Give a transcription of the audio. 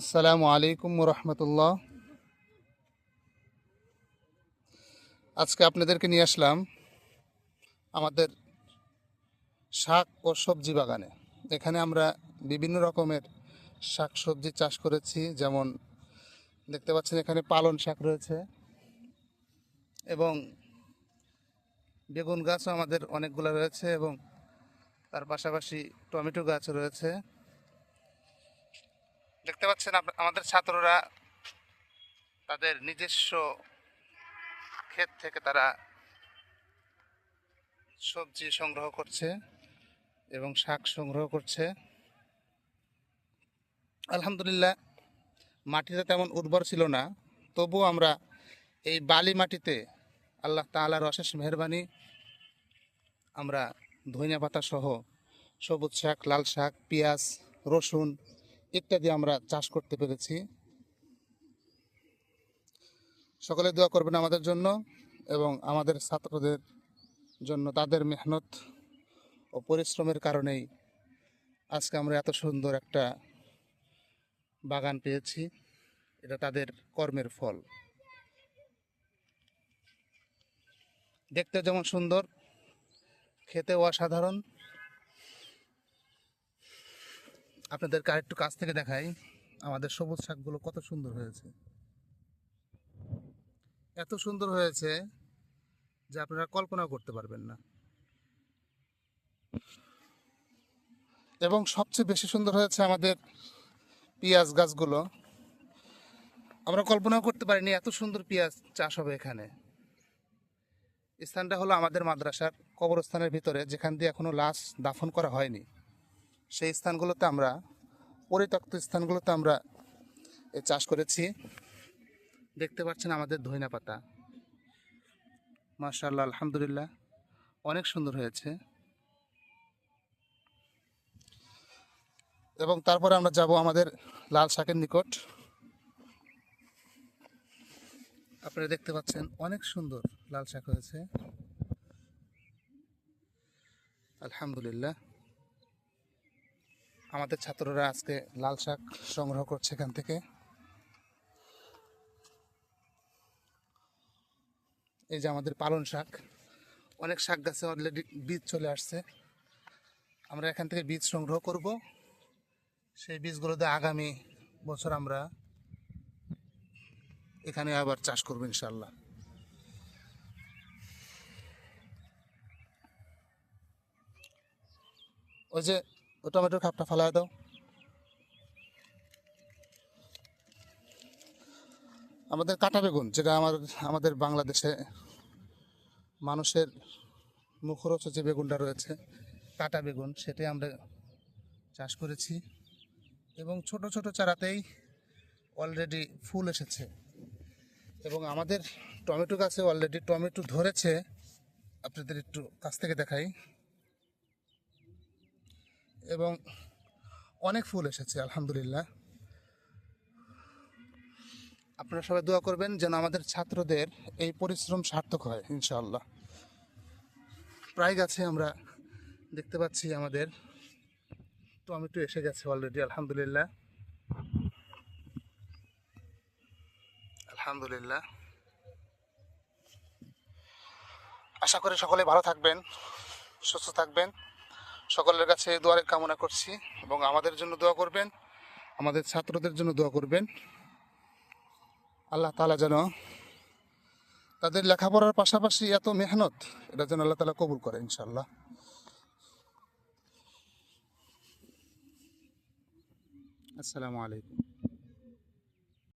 আসসালামু আলাইকুম রহমতুল্লাহ আজকে আপনাদেরকে নিয়ে আসলাম আমাদের শাক ও সবজি বাগানে। এখানে আমরা বিভিন্ন রকমের শাক সবজি চাষ করেছি, যেমন দেখতে পাচ্ছেন এখানে পালন শাক রয়েছে এবং বেগুন গাছও আমাদের অনেকগুলো রয়েছে এবং তার পাশাপাশি টমেটো গাছ রয়েছে। দেখতে পাচ্ছেন আমাদের ছাত্ররা তাদের নিজস্ব ক্ষেত থেকে তারা সবজি সংগ্রহ করছে এবং শাক সংগ্রহ করছে। আলহামদুলিল্লাহ মাটিটা তেমন উর্বর ছিল না, তবুও আমরা এই বালি মাটিতে আল্লাহ তাআলার অশেষ মেহরবানি আমরা ধনিয়া পাতা সহ সবুজ শাক, লাল শাক, পেঁয়াজ, রসুন ইত্যাদি আমরা চাষ করতে পেরেছি। সকলে দোয়া করবেন আমাদের জন্য এবং আমাদের ছাত্রদের জন্য। তাদের মেহনত ও পরিশ্রমের কারণেই আজকে আমরা এত সুন্দর একটা বাগান পেয়েছি। এটা তাদের কর্মের ফল। দেখতে যেমন সুন্দর, খেতেও অসাধারণ। আপনাদেরকে আরেকটু কাছ থেকে দেখাই, আমাদের সবুজ শাকগুলো কত সুন্দর হয়েছে। এত সুন্দর হয়েছে যে আপনারা কল্পনা করতে পারবেন না। এবং সবচেয়ে বেশি সুন্দর হয়েছে আমাদের পেঁয়াজ গাছগুলো। আমরা কল্পনাও করতে পারিনি এত সুন্দর পেঁয়াজ চাষ হবে এখানে। স্থানটা হলো আমাদের মাদ্রাসার কবরস্থানের ভিতরে, যেখান দিয়ে এখনও লাশ দাফন করা হয়নি। সেই স্থানগুলোতে আমরা, পরিত্যক্ত স্থানগুলোতে আমরা চাষ করেছি। দেখতে পাচ্ছেন আমাদের ধইনা পাতা। মার্শাল্লাহ আলহামদুলিল্লাহ, অনেক সুন্দর হয়েছে। এবং তারপরে আমরা যাব আমাদের লাল শাকের নিকট। আপনারা দেখতে পাচ্ছেন অনেক সুন্দর লাল শাক হয়েছে। আলহামদুলিল্লাহ। আমাদের ছাত্ররা আজকে লাল শাক সংগ্রহ করছে এখান থেকে। এই যে আমাদের পালন শাক, অনেক শাক গাছে অলরেডি বীজ চলে আসছে। আমরা এখান থেকে বীজ সংগ্রহ করব। সেই বীজগুলোতে আগামী বছর আমরা এখানে আবার চাষ করব ইনশাল্লাহ ওই যে ও টমেটোর খাপটা ফালায় দাও। আমাদের কাটা বেগুন, যেটা আমার, আমাদের বাংলাদেশে মানুষের মুখরোচ যে বেগুনটা রয়েছে, কাটা বেগুন, সেটাই আমরা চাষ করেছি। এবং ছোট ছোট চারাতেই অলরেডি ফুল এসেছে। এবং আমাদের টমেটো গাছে অলরেডি টমেটো ধরেছে। আপনাদের একটু কাছ থেকে দেখাই। এবং অনেক ফুল এসেছে, আলহামদুলিল্লাহ। আপনারা সবাই দোয়া করবেন যেন আমাদের ছাত্রদের এই পরিশ্রম সার্থক হয়, ইনশাআল্লাহ। প্রায় গাছে আমরা দেখতে পাচ্ছি আমাদের টমেটো এসে গেছে অলরেডি আলহামদুলিল্লাহ। আলহামদুলিল্লাহ। আশা করি সকলে ভালো থাকবেন, সুস্থ থাকবেন। সকলের কাছে দোয়ারের কামনা করছি এবং আমাদের জন্য দোয়া করবেন, আমাদের ছাত্রদের জন্য দোয়া করবেন। আল্লাহ তালা যেন তাদের লেখাপড়ার পাশাপাশি এত মেহনত, এটা যেন আল্লাহ তালা কবুল করে ইনশাল্লাহ আসসালামু আলাইকুম।